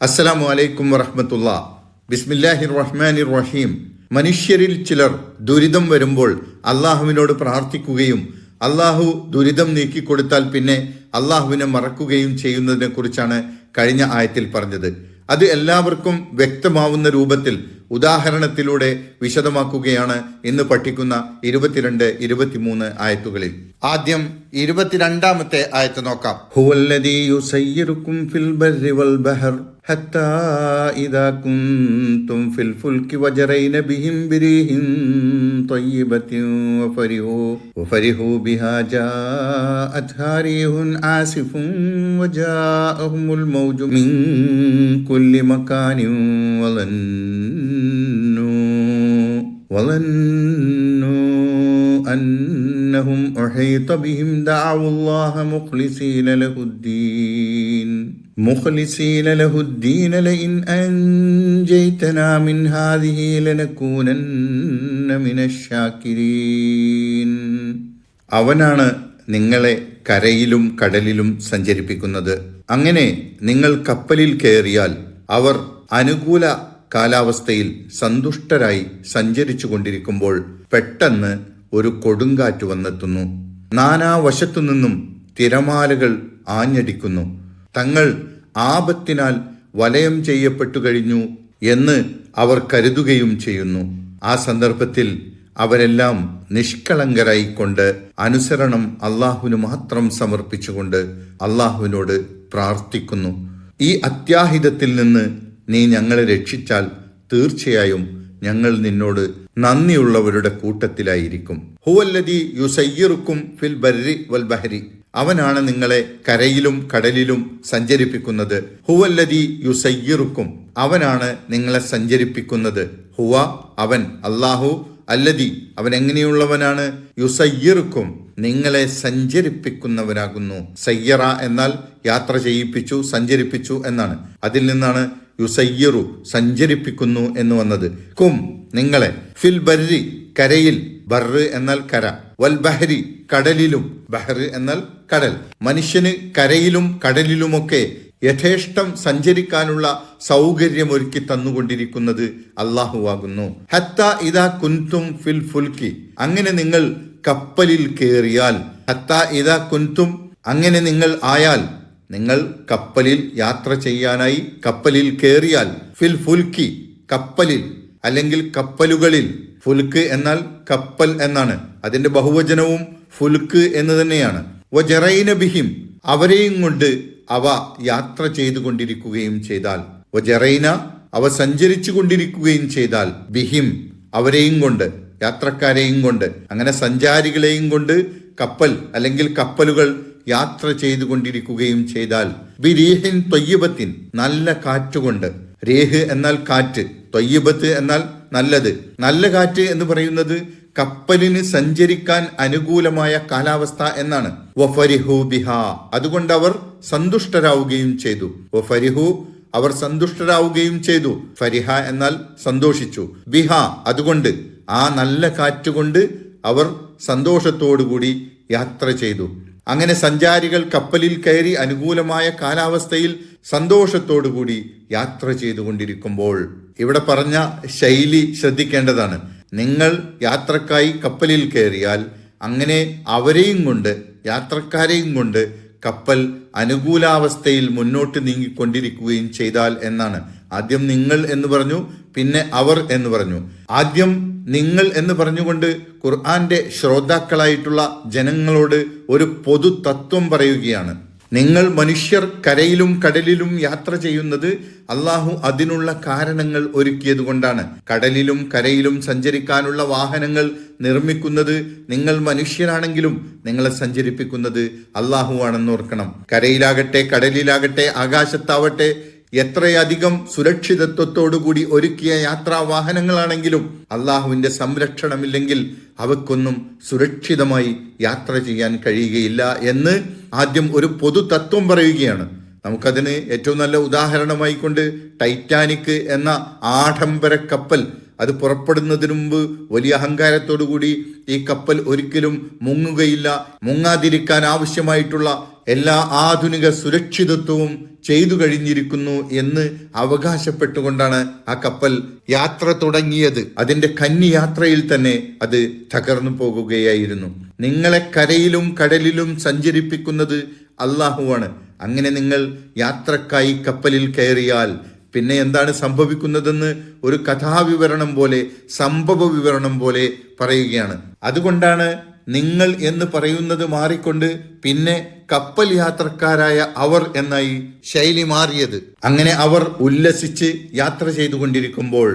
അസ്സലാമു അലൈക്കും വറഹമത്തുള്ള. ബിസ്മില്ലാഹിർ റഹ്മാനിർ റഹീം മനുഷ്യരിൽ ചിലർ ദുരിതം വരുമ്പോൾ അള്ളാഹുവിനോട് പ്രാർത്ഥിക്കുകയും അള്ളാഹു ദുരിതം നീക്കിക്കൊടുത്താൽ പിന്നെ അള്ളാഹുവിനെ മറക്കുകയും ചെയ്യുന്നതിനെ കുറിച്ചാണ് കഴിഞ്ഞ ആയത്തിൽ പറഞ്ഞത്. അത് എല്ലാവർക്കും വ്യക്തമാവുന്ന രൂപത്തിൽ ഉദാഹരണത്തിലൂടെ വിശദമാക്കുകയാണ് ഇന്ന് പഠിക്കുന്ന ഇരുപത്തിരണ്ട് ഇരുപത്തിമൂന്ന് ആയത്തുകളിൽ. ആദ്യം ഇരുപത്തിരണ്ടാമത്തെ ആയത്ത് നോക്കാം. حتى إذا كنتم في الفلك وجرين بهم بريح طيبة وفرحوا وفرحوا بها جاءتها ريح آسف وجاءهم الموج من كل مكان وظنوا وظنوا أنهم أحيط بهم دعوا الله مخلصين له الدين. مخلصين له الدين لئن أنجيتنا من هذه لنكونن من الشاكرين അവനാണ് നിങ്ങളെ കരയിലും കടലിലും സഞ്ചരിപ്പിക്കുന്നത് അങ്ങനെ നിങ്ങൾ കപ്പലിൽ കയറിയാൽ അവർ അനുകൂല കാലാവസ്ഥയിൽ സന്തുഷ്ടരായി സഞ്ചരിച്ചു കൊണ്ടിരിക്കുമ്പോൾ പെട്ടെന്ന് ഒരു കൊടുങ്കാറ്റ് വന്നെത്തുന്നു നാനാവശത്തു നിന്നും തിരമാലകൾ ആഞ്ഞടിക്കുന്നു തങ്ങൾ ആപത്തിനാൽ വലയം ചെയ്യപ്പെട്ടു കഴിഞ്ഞു എന്ന് അവർ കരുതുകയും ചെയ്യുന്നു. ആ സന്ദർഭത്തിൽ അവരെല്ലാം നിഷ്കളങ്കരായിക്കൊണ്ട് അനുസരണം അള്ളാഹുവിന് മാത്രം സമർപ്പിച്ചുകൊണ്ട് അള്ളാഹുവിനോട് പ്രാർത്ഥിക്കുന്നു. ഈ അത്യാഹിതത്തിൽ നിന്ന് നീ ഞങ്ങളെ രക്ഷിച്ചാൽ തീർച്ചയായും ഞങ്ങൾ നിന്നോട് നന്ദിയുള്ളവരുടെ കൂട്ടത്തിലായിരിക്കും. ഹുവല്ലദി യുസയ്യിറുക്കും ഫിൽ ബർരി വൽ ബഹരി. അവനാണ് നിങ്ങളെ കരയിലും കടലിലും സഞ്ചരിപ്പിക്കുന്നത്. ഹുവല്ലദി യുസയ്യിറുക്കും. അവനാണ് നിങ്ങളെ സഞ്ചരിപ്പിക്കുന്നത്. ഹുവ അവൻ അള്ളാഹു അല്ലതി അവൻ എങ്ങനെയുള്ളവനാണ്? യുസയ്യിറുക്കും. നിങ്ങളെ സഞ്ചരിപ്പിക്കുന്നവനാകുന്നു. സയ്യറ എന്നാൽ യാത്ര ചെയ്യിപ്പിച്ചു സഞ്ചരിപ്പിച്ചു എന്നാണ്. അതിൽ നിന്നാണ് യുസയ്യറു സഞ്ചരിപ്പിക്കുന്നു എന്ന് വന്നത്. കും നിങ്ങളെ. ഫിൽ ബർരി കരയിൽ ബർറ് എന്നാൽ കര. വൽ ബഹരി കടലിലും ബഹർ എന്നാൽ കടൽ. മനുഷ്യന് കരയിലും കടലിലുമൊക്കെ യഥേഷ്ടം സഞ്ചരിക്കാനുള്ള സൗകര്യം ഒരുക്കി തന്നുകൊണ്ടിരിക്കുന്നത് അള്ളാഹുവാകുന്നു ഹത്ത ഇതാ കുൻതും ഫിൽ ഫുൽക്കി. അങ്ങനെ നിങ്ങൾ കപ്പലിൽ കയറിയാൽ ഹത്ത ഇതാ കുൻതും അങ്ങനെ നിങ്ങൾ ആയാൽ നിങ്ങൾ കപ്പലിൽ യാത്ര ചെയ്യാനായി കപ്പലിൽ കയറിയാൽ ഫിൽ ഫുൽക്കി കപ്പലിൽ അല്ലെങ്കിൽ കപ്പലുകളിൽ ഫുൽക്ക് എന്നാൽ കപ്പൽ എന്നാണ്. അതിന്റെ ബഹുവചനവും ഫുൽക്ക് എന്ന് തന്നെയാണ്. വജറൈന ബിഹിം അവരെയും കൊണ്ട് അവ യാത്ര ചെയ്തുകൊണ്ടിരിക്കുകയും ചെയ്താൽ. വജറൈന അവ സഞ്ചരിച്ചു കൊണ്ടിരിക്കുകയും ചെയ്താൽ. ബിഹിം അവരെയും കൊണ്ട് യാത്രക്കാരെയും കൊണ്ട് അങ്ങനെ സഞ്ചാരികളെയും കൊണ്ട് കപ്പൽ അല്ലെങ്കിൽ കപ്പലുകൾ യാത്ര ചെയ്തുകൊണ്ടിരിക്കുകയും ചെയ്താൽ. ബിരീഹിൻ തൊയ്യബത്തിൻ നല്ല കാറ്റുകൊണ്ട് രേഹ് എന്നാൽ കാറ്റ്. തൊയ്യബത്ത് എന്നാൽ നല്ലത്. നല്ല കാറ്റ് എന്ന് പറയുന്നത് കപ്പലിന് സഞ്ചരിക്കാൻ അനുകൂലമായ കാലാവസ്ഥ എന്നാണ്. വഫരിഹു അതുകൊണ്ട് അവർ സന്തുഷ്ടരാവുകയും ചെയ്തു. വഫരിഹു അവർ സന്തുഷ്ടരാവുകയും ചെയ്തു. ഫരിഹ എന്നാൽ സന്തോഷിച്ചു. ബിഹ അതുകൊണ്ട് ആ നല്ല കാറ്റ് കൊണ്ട് അവർ സന്തോഷത്തോടുകൂടി യാത്ര ചെയ്തു. അങ്ങനെ സഞ്ചാരികൾ കപ്പലിൽ കയറി അനുകൂലമായ കാലാവസ്ഥയിൽ സന്തോഷത്തോടുകൂടി യാത്ര ചെയ്തുകൊണ്ടിരിക്കുമ്പോൾ ഇവിടെ പറഞ്ഞ ശൈലി ശ്രദ്ധിക്കേണ്ടതാണ്. നിങ്ങൾ യാത്രക്കായി കപ്പലിൽ കയറിയാൽ അങ്ങനെ അവരെയും കൊണ്ട് യാത്രക്കാരെയും കൊണ്ട് കപ്പൽ അനുകൂലാവസ്ഥയിൽ മുന്നോട്ട് നീങ്ങിക്കൊണ്ടിരിക്കുകയും ചെയ്താൽ എന്നാണ്. ആദ്യം നിങ്ങൾ എന്ന് പറഞ്ഞു പിന്നെ അവർ എന്ന് പറഞ്ഞു. ആദ്യം നിങ്ങൾ എന്ന് പറഞ്ഞുകൊണ്ട് ഖുർആന്റെ ശ്രോതാക്കളായിട്ടുള്ള ജനങ്ങളോട് ഒരു പൊതു തത്വം പറയുകയാണ്. നിങ്ങൾ മനുഷ്യർ കരയിലും കടലിലും യാത്ര ചെയ്യുന്നത് അള്ളാഹു അതിനുള്ള കാരണങ്ങൾ ഒരുക്കിയത് കൊണ്ടാണ്. കടലിലും കരയിലും സഞ്ചരിക്കാനുള്ള വാഹനങ്ങൾ നിർമ്മിക്കുന്നത് നിങ്ങൾ മനുഷ്യരാണെങ്കിലും നിങ്ങളെ സഞ്ചരിപ്പിക്കുന്നത് അള്ളാഹു ആണെന്ന് ഓർക്കണം. കരയിലാകട്ടെ കടലിലാകട്ടെ ആകാശത്താവട്ടെ എത്രയധികം സുരക്ഷിതത്വത്തോടുകൂടി ഒരുക്കിയ യാത്രാ വാഹനങ്ങളാണെങ്കിലും അള്ളാഹുവിന്റെ സംരക്ഷണമില്ലെങ്കിൽ അവക്കൊന്നും സുരക്ഷിതമായി യാത്ര ചെയ്യാൻ കഴിയുകയില്ല എന്ന് ആദ്യം ഒരു പൊതു തത്വം പറയുകയാണ്. നമുക്കതിന് ഏറ്റവും നല്ല ഉദാഹരണമായി കൊണ്ട് ടൈറ്റാനിക് എന്ന ആഡംബര കപ്പൽ അത് പുറപ്പെടുന്നതിന് മുമ്പ് വലിയ അഹങ്കാരത്തോടു കൂടി ഈ കപ്പൽ ഒരിക്കലും മുങ്ങുകയില്ല. മുങ്ങാതിരിക്കാൻ ആവശ്യമായിട്ടുള്ള എല്ലാ ആധുനിക സുരക്ഷിതത്വവും ചെയ്തു കഴിഞ്ഞിരിക്കുന്നു എന്ന് അവകാശപ്പെട്ടുകൊണ്ടാണ് ആ കപ്പൽ യാത്ര തുടങ്ങിയത്. അതിന്റെ കന്നി യാത്രയിൽ തന്നെ അത് തകർന്നു പോകുകയായിരുന്നു. നിങ്ങളെ കരയിലും കടലിലും സഞ്ചരിപ്പിക്കുന്നത് അള്ളാഹുവാണ് അങ്ങനെ നിങ്ങൾ യാത്രക്കായി കപ്പലിൽ കയറിയാൽ പിന്നെ എന്താണ് സംഭവിക്കുന്നതെന്ന് ഒരു കഥാവിവരണം പോലെ സംഭവ വിവരണം പോലെ പറയുകയാണ്. അതുകൊണ്ടാണ് നിങ്ങൾ എന്ന് പറയുന്നത് മാറിക്കൊണ്ട് പിന്നെ കപ്പൽ യാത്രക്കാരായ അവർ എന്നായി ശൈലി മാറിയത്. അങ്ങനെ അവർ ഉല്ലസിച്ച് യാത്ര ചെയ്തുകൊണ്ടിരിക്കുമ്പോൾ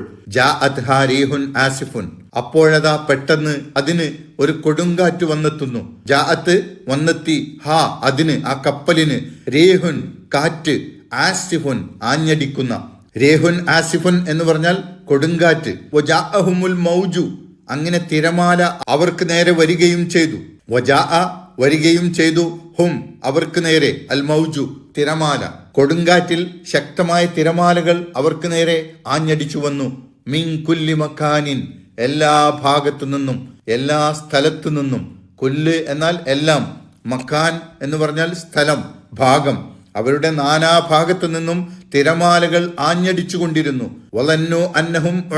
ആസിഫുൻ. അപ്പോഴതാ പെട്ടെന്ന് അതിന് ഒരു കൊടുങ്കാറ്റ് വന്നെത്തുന്നു. ജാഅത്ത് വന്നെത്തി ഹാ അതിന് ആ കപ്പലിന് രേഹുൻ കാറ്റ് ആസിഫുൻ ആഞ്ഞടിക്കുന്ന. രേഹുൻ ആസിഫുൻ എന്ന് പറഞ്ഞാൽ കൊടുങ്കാറ്റ്. മൗജു. അങ്ങനെ തിരമാല അവർക്ക് നേരെ വരികയും ചെയ്തു. വരികയും ചെയ്തു. ഹും അവർക്ക് നേരെ. അൽ മൗജു തിരമാല. കൊടുങ്കാറ്റിൽ ശക്തമായ തിരമാലകൾ അവർക്ക് നേരെ ആഞ്ഞടിച്ചു വന്നു. മിൻ കുല്ലി മക്കാനിൻ എല്ലാ ഭാഗത്തു നിന്നും എല്ലാ സ്ഥലത്തു നിന്നും. കുല്ല് എന്നാൽ എല്ലാം. മക്കാൻ എന്ന് പറഞ്ഞാൽ സ്ഥലം ഭാഗം. അവരുടെ നാനാഭാഗത്തു നിന്നും തിരമാലകൾ ആഞ്ഞടിച്ചുകൊണ്ടിരുന്നു. വലന്നു അന്നഹും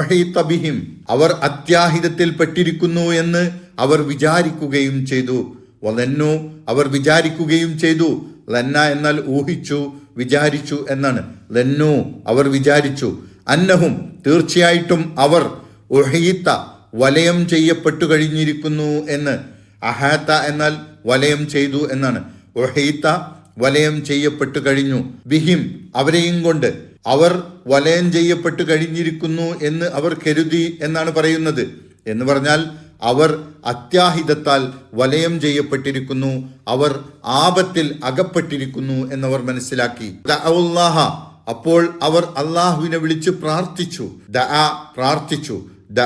ബിഹിം. അവർ അത്യാഹിതത്തിൽ പെട്ടിരിക്കുന്നു എന്ന് അവർ വിചാരിക്കുകയും ചെയ്തു. വലന്നു അവർ വിചാരിക്കുകയും ചെയ്തു. ലന്ന എന്നാൽ ഊഹിച്ചു വിചാരിച്ചു എന്നാണ്. ലന്നു അവർ വിചാരിച്ചു. അന്നഹും തീർച്ചയായിട്ടും അവർ ഉഹീത്ത വലയം ചെയ്യപ്പെട്ടു കഴിഞ്ഞിരിക്കുന്നു എന്ന്. അഹാത്ത എന്നാൽ വലയം ചെയ്തു എന്നാണ്. ഉഹീത്ത വലയം ചെയ്യപ്പെട്ടു കഴിഞ്ഞു. ബിഹിം അവരെയും കൊണ്ട് അവർ വലയം ചെയ്യപ്പെട്ടു കഴിഞ്ഞിരിക്കുന്നു എന്ന് അവർ കരുതി എന്നാണ് പറയുന്നത്. എന്ന് പറഞ്ഞാൽ അവർ അത്യാഹിതത്താൽ വലയം ചെയ്യപ്പെട്ടിരിക്കുന്നു. അവർ ആപത്തിൽ അകപ്പെട്ടിരിക്കുന്നു എന്നവർ മനസ്സിലാക്കി. അപ്പോൾ അവർ അള്ളാഹുവിനെ വിളിച്ച് പ്രാർത്ഥിച്ചു. ദഅ പ്രാർത്ഥിച്ചു. ദ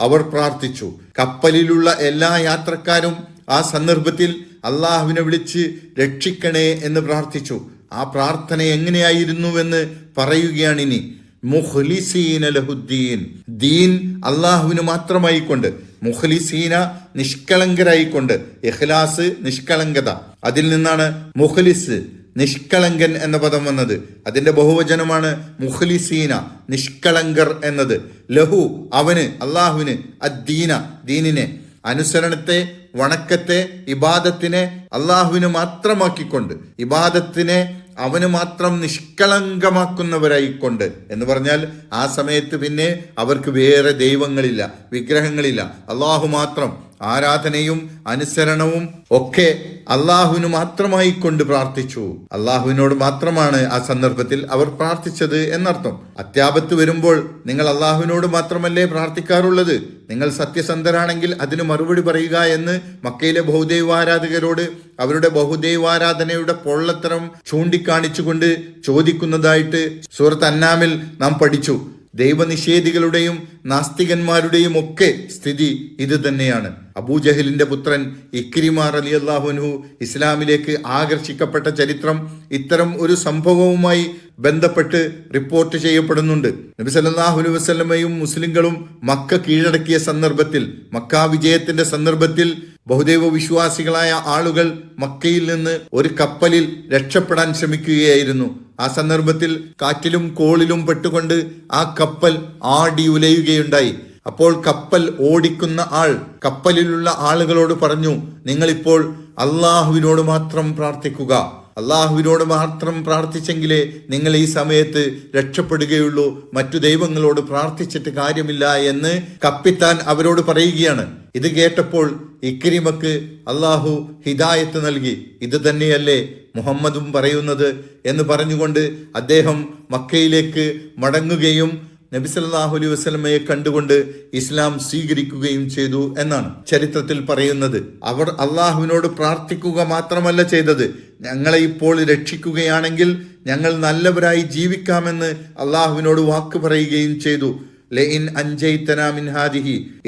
അവർ പ്രാർത്ഥിച്ചു. കപ്പലിലുള്ള എല്ലാ യാത്രക്കാരും ആ സന്ദർഭത്തിൽ അള്ളാഹുവിനെ വിളിച്ച് രക്ഷിക്കണേ എന്ന് പ്രാർത്ഥിച്ചു. ആ പ്രാർത്ഥന എങ്ങനെയായിരുന്നുവെന്ന് പറയുകയാണ് ഇനി മുഹ്ലിസീന ലഹുദ്ദീൻ. ദീൻ അള്ളാഹുവിന് മാത്രമായിക്കൊണ്ട് മുഖ്ലിസീന നിഷ്കളങ്കരായിക്കൊണ്ട് ഇഖ്ലാസ് നിഷ്കളങ്കത. അതിൽ നിന്നാണ് മുഖ്ലിസ് നിഷ്കളങ്കൻ എന്ന പദം വന്നത്. അതിന്റെ ബഹുവചനമാണ് മുഖ്ലിസീന നിഷ്കളങ്കർ എന്നത്. ലഹു അവന് അള്ളാഹുവിന് അദ്ദീന ദീനിനെ. അനുസരണത്തെ വണക്കത്തെ ഇബാദത്തിനെ അള്ളാഹുവിന് മാത്രമാക്കിക്കൊണ്ട് ഇബാദത്തിനെ അവന് മാത്രം നിഷ്കളങ്കമാക്കുന്നവരായിക്കൊണ്ട് എന്ന് പറഞ്ഞാൽ ആ സമയത്ത് പിന്നെ അവർക്ക് വേറെ ദൈവങ്ങളില്ല വിഗ്രഹങ്ങളില്ല. അള്ളാഹു മാത്രം ആരാധനയും അനുസരണവും ഒക്കെ അള്ളാഹുവിന് മാത്രമായി കൊണ്ട് പ്രാർത്ഥിച്ചു. അള്ളാഹുവിനോട് മാത്രമാണ് ആ സന്ദർഭത്തിൽ അവർ പ്രാർത്ഥിച്ചത് എന്നർത്ഥം. അത്യാപത്ത് വരുമ്പോൾ നിങ്ങൾ അള്ളാഹുവിനോട് മാത്രമല്ലേ പ്രാർത്ഥിക്കാറുള്ളത്? നിങ്ങൾ സത്യസന്ധരാണെങ്കിൽ അതിന് മറുപടി പറയുക എന്ന് മക്കയിലെ ബഹുദൈവാരാധകരോട് അവരുടെ ബഹുദൈവാരാധനയുടെ പൊള്ളത്തരം ചൂണ്ടിക്കാണിച്ചുകൊണ്ട് ചോദിക്കുന്നതായിട്ട് സൂറത്ത് അന്നാമിൽ നാം പഠിച്ചു. ദൈവനിഷേധികളുടെയും നാസ്തികന്മാരുടെയും ഒക്കെ സ്ഥിതി ഇത് തന്നെയാണ്. അബൂജഹലിന്റെ പുത്രൻ ഇക്രിമാർ അലി അള്ളാഹുനു ഇസ്ലാമിലേക്ക് ആകർഷിക്കപ്പെട്ട ചരിത്രം ഇത്തരം ഒരു സംഭവവുമായി ബന്ധപ്പെട്ട് റിപ്പോർട്ട് ചെയ്യപ്പെടുന്നുണ്ട്. നബി സല്ലാഹുലു അലൈഹി വസല്ലമയും മുസ്ലിങ്ങളും മക്ക കീഴടക്കിയ സന്ദർഭത്തിൽ മക്കാ വിജയത്തിന്റെ സന്ദർഭത്തിൽ ബഹുദൈവ വിശ്വാസികളായ ആളുകൾ മക്കയിൽ നിന്ന് ഒരു കപ്പലിൽ രക്ഷപ്പെടാൻ ശ്രമിക്കുകയായിരുന്നു. ആ സന്ദർഭത്തിൽ കാറ്റിലും കോളിലും പെട്ടുകൊണ്ട് ആ കപ്പൽ ആടി ഉലയുകയുണ്ടായി. അപ്പോൾ കപ്പൽ ഓടിക്കുന്ന ആൾ കപ്പലിലുള്ള ആളുകളോട് പറഞ്ഞു നിങ്ങളിപ്പോൾ അള്ളാഹുവിനോട് മാത്രം പ്രാർത്ഥിക്കുക. അള്ളാഹുവിനോട് മാത്രം പ്രാർത്ഥിച്ചെങ്കിലേ നിങ്ങൾ ഈ സമയത്ത് രക്ഷപ്പെടുകയുള്ളൂ. മറ്റു ദൈവങ്ങളോട് പ്രാർത്ഥിച്ചിട്ട് കാര്യമില്ല എന്ന് കപ്പിത്താൻ അവരോട് പറയുകയാണ്. ഇത് കേട്ടപ്പോൾ ഇക്രിമക്ക് അള്ളാഹു ഹിദായത്ത് നൽകി. ഇത് തന്നെയല്ലേ മുഹമ്മദും പറയുന്നത് എന്ന് പറഞ്ഞുകൊണ്ട് അദ്ദേഹം മക്കയിലേക്ക് മടങ്ങുകയും നബി സല്ലല്ലാഹു അലൈഹി വസല്ലമയെ കണ്ടുകൊണ്ട് ഇസ്ലാം സ്വീകരിക്കുകയും ചെയ്തു എന്നാണ് ചരിത്രത്തിൽ പറയുന്നത്. അവർ അള്ളാഹുവിനോട് പ്രാർത്ഥിക്കുക മാത്രമല്ല ചെയ്തത്. ഞങ്ങളെ ഇപ്പോൾ രക്ഷിക്കുകയാണെങ്കിൽ ഞങ്ങൾ നല്ലവരായി ജീവിക്കാമെന്ന് അള്ളാഹുവിനോട് വാക്ക് പറയുകയും ചെയ്തു. ലെയിൻ അഞ്ചൈത്തന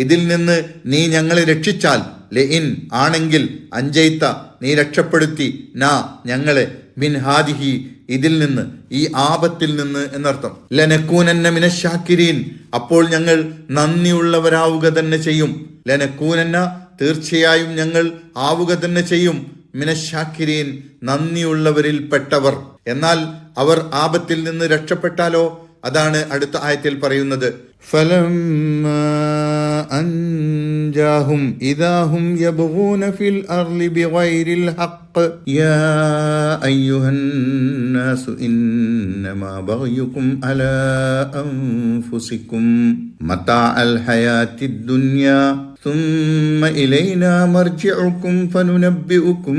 ഇതിൽ നിന്ന് നീ ഞങ്ങളെ രക്ഷിച്ചാൽ ലെയിൻ ആണെങ്കിൽ അഞ്ചൈത്ത നീ രക്ഷപ്പെടുത്തി. നാ ഞങ്ങളെ മിൻ ഹാദിഹി ഇതിൽ നിന്ന് ഈ ആപത്തിൽ നിന്ന് എന്നർത്ഥം. ലനക്കൂനന്ന മിനശാക്കിരീൻ അപ്പോൾ ഞങ്ങൾ നന്ദിയുള്ളവരാവുക തന്നെ ചെയ്യും. ലനക്കൂനന്ന തീർച്ചയായും ഞങ്ങൾ ആവുക തന്നെ ചെയ്യും. മിനശാക്കിരീൻ നന്ദിയുള്ളവരിൽ പെട്ടവർ എന്നാൽ അവർ ആപത്തിൽ നിന്ന് രക്ഷപ്പെട്ടാലോ? അതാണ് അടുത്ത ആയത്തിൽ പറയുന്നത്. ഫലം أنجاهم إذا هم يبغون في الأرض بغير الحق يا أيها الناس إنما بغيكم على أنفسكم متاع الحياة الدنيا ثم إلينا مرجعكم فننبئكم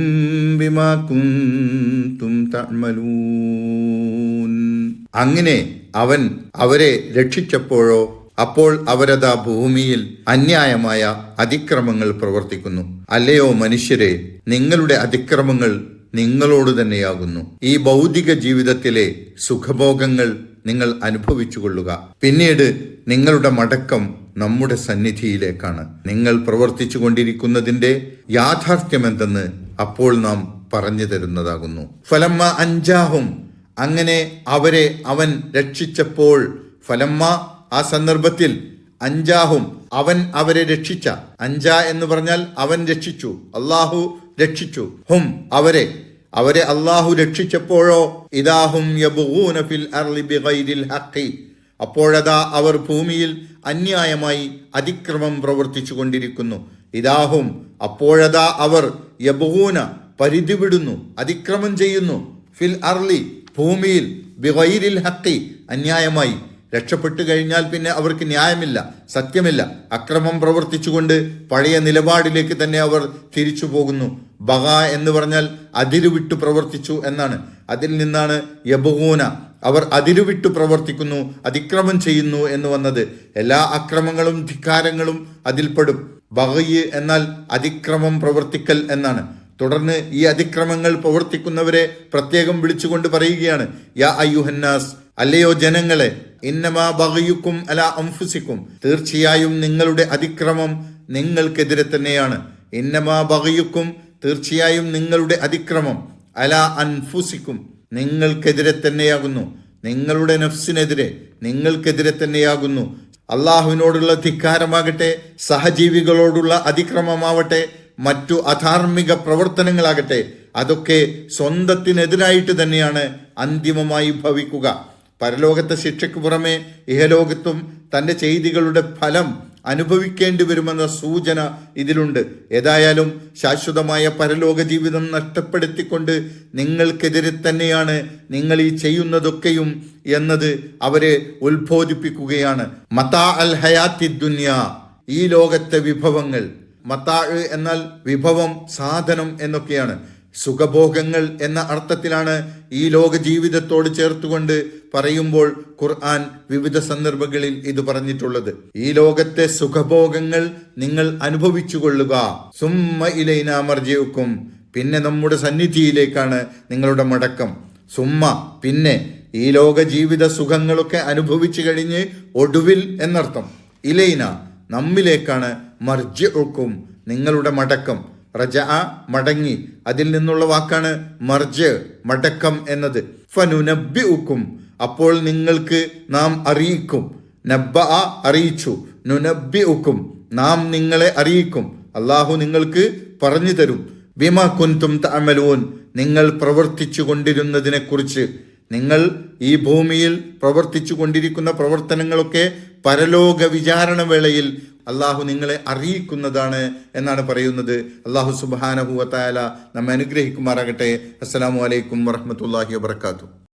بما كنتم تعملون അങ്ങനെ അവൻ അവരെ രക്ഷിച്ചപ്പോഴോ അപ്പോൾ അവരതാ ഭൂമിയിൽ അന്യായമായ അതിക്രമങ്ങൾ പ്രവർത്തിക്കുന്നു. അല്ലയോ മനുഷ്യരെ നിങ്ങളുടെ അതിക്രമങ്ങൾ നിങ്ങളോട് തന്നെയാകുന്നു. ഈ ഭൗതിക ജീവിതത്തിലെ സുഖഭോഗങ്ങൾ നിങ്ങൾ അനുഭവിച്ചു കൊള്ളുക പിന്നീട് നിങ്ങളുടെ മടക്കം നമ്മുടെ സന്നിധിയിലേക്കാണ്. നിങ്ങൾ പ്രവർത്തിച്ചു കൊണ്ടിരിക്കുന്നതിന്റെ യാഥാർത്ഥ്യമെന്തെന്ന് അപ്പോൾ നാം പറഞ്ഞു തരുന്നതാകുന്നു. ഫലമ്മ അഞ്ചാഹും അങ്ങനെ അവരെ അവൻ രക്ഷിച്ചപ്പോൾ ഫലമ്മ ആ സന്ദർഭത്തിൽ അഞ്ചാഹും അവൻ അവരെ രക്ഷിച്ച. അഞ്ച എന്ന് പറഞ്ഞാൽ അവൻ രക്ഷിച്ചു അള്ളാഹു രക്ഷിച്ചു. ഹും അവരെ അവരെ അള്ളാഹു രക്ഷിച്ചപ്പോഴോ ഹഖി. അപ്പോഴതാ അവർ ഭൂമിയിൽ അന്യായമായി അതിക്രമം പ്രവർത്തിച്ചു കൊണ്ടിരിക്കുന്നു. ഇതാഹും അപ്പോഴതാ അവർ യബൂന പരിധി വിടുന്നു അതിക്രമം ചെയ്യുന്നു. ഫിൽ അർലി ഭൂമിയിൽ ബിഗൈരിൽ ഹക്കി അന്യായമായി. രക്ഷപ്പെട്ടു കഴിഞ്ഞാൽ പിന്നെ അവർക്ക് ന്യായമില്ല സത്യമില്ല. അക്രമം പ്രവർത്തിച്ചുകൊണ്ട് പഴയ നിലപാടിലേക്ക് തന്നെ അവർ തിരിച്ചു പോകുന്നു. ബഹ എന്ന് പറഞ്ഞാൽ അതിരുവിട്ടു പ്രവർത്തിച്ചു എന്നാണ്. അതിൽ നിന്നാണ് യബൂന. അവർ അതിരുവിട്ടു പ്രവർത്തിക്കുന്നു അതിക്രമം ചെയ്യുന്നു എന്ന് വന്നത്. എല്ലാ അക്രമങ്ങളും ധിക്കാരങ്ങളും അതിൽപ്പെടും. ബഹയ് എന്നാൽ അതിക്രമം പ്രവർത്തിക്കൽ എന്നാണ്. തുടർന്ന് ഈ അതിക്രമങ്ങൾ പ്രവർത്തിക്കുന്നവരെ പ്രത്യേകം വിളിച്ചുകൊണ്ട് പറയുകയാണ് യാ അയ്യുഹന്നാസ് അല്ലയോ ജനങ്ങളെ ഇന്നമാ ബഹയുക്കും അല അംഫുസിക്കും. തീർച്ചയായും നിങ്ങളുടെ അതിക്രമം നിങ്ങൾക്കെതിരെ തന്നെയാണ്. ഇന്നമാ ബഹയുക്കും തീർച്ചയായും നിങ്ങളുടെ അതിക്രമം അല അൻഫുസിക്കും നിങ്ങൾക്കെതിരെ തന്നെയാകുന്നു. നിങ്ങളുടെ നഫ്സിനെതിരെ നിങ്ങൾക്കെതിരെ തന്നെയാകുന്നു. അള്ളാഹുവിനോടുള്ള ധിക്കാരമാകട്ടെ സഹജീവികളോടുള്ള അതിക്രമമാവട്ടെ മറ്റു അധാർമിക പ്രവർത്തനങ്ങളാകട്ടെ അതൊക്കെ സ്വന്തത്തിനെതിരായിട്ട് തന്നെയാണ് അന്തിമമായി ഭവിക്കുക. പരലോകത്തെ ശിക്ഷയ്ക്ക് പുറമെ ഇഹലോകത്തും തന്റെ ചെയ്തികളുടെ ഫലം അനുഭവിക്കേണ്ടി വരുമെന്ന സൂചന ഇതിലുണ്ട്. ഏതായാലും ശാശ്വതമായ പരലോക ജീവിതം നഷ്ടപ്പെടുത്തിക്കൊണ്ട് നിങ്ങൾക്കെതിരെ തന്നെയാണ് നിങ്ങൾ ഈ ചെയ്യുന്നതൊക്കെയും എന്നത് അവരെ ഉത്ബോധിപ്പിക്കുകയാണ്. മതാ അൽ ഹയാത്തി ദുന്യ ഈ ലോകത്തെ വിഭവങ്ങൾ. മതാ എന്നാൽ വിഭവം സാധനം എന്നൊക്കെയാണ്. സുഖഭോഗങ്ങൾ എന്ന അർത്ഥത്തിലാണ് ഈ ലോക ജീവിതത്തോട് ചേർത്തുകൊണ്ട് പറയുമ്പോൾ ഖുർആൻ വിവിധ സന്ദർഭങ്ങളിൽ ഇത് പറഞ്ഞിട്ടുള്ളത്. ഈ ലോകത്തെ സുഖഭോഗങ്ങൾ നിങ്ങൾ അനുഭവിച്ചു കൊള്ളുക സുമ്മ ഇലൈന മർജിയുക്കും പിന്നെ നമ്മുടെ സന്നിധിയിലേക്കാണ് നിങ്ങളുടെ മടക്കം. സുമ്മ പിന്നെ ഈ ലോക ജീവിത സുഖങ്ങളൊക്കെ അനുഭവിച്ചു കഴിഞ്ഞ് ഒടുവിൽ എന്നർത്ഥം. ഇലൈന നമ്മിലേക്കാണ് മർജിഉക്കും നിങ്ങളുടെ മടക്കം. റജ മടങ്ങി. അതിൽ നിന്നുള്ള വാക്കാണ് മർജ് മടക്കം എന്നത്. ഫനുനബി ഉക്കും അപ്പോൾ നിങ്ങൾക്ക് നാം അറിയിക്കും. നബ്ബ അറിയിച്ചു. നുനബി ഉക്കും നാം നിങ്ങളെ അറിയിക്കും. അള്ളാഹു നിങ്ങൾക്ക് പറഞ്ഞു തരും. ബിമ കുന്തും തമലൂൻ നിങ്ങൾ പ്രവർത്തിച്ചു കൊണ്ടിരുന്നതിനെ കുറിച്ച് നിങ്ങൾ ഈ ഭൂമിയിൽ പ്രവർത്തിച്ചു കൊണ്ടിരിക്കുന്ന പ്രവർത്തനങ്ങളൊക്കെ പരലോക വിചാരണ വേളയിൽ അള്ളാഹു നിങ്ങളെ അറിയിക്കുന്നതാണ് എന്നാണ് പറയുന്നത്. അള്ളാഹു സുബാനഹുവത്തായാല നമ്മെ അനുഗ്രഹിക്കുമാറാകട്ടെ. അസ്സാം വലൈക്കും വറഹമത്തല്ലാഹി വാത്തു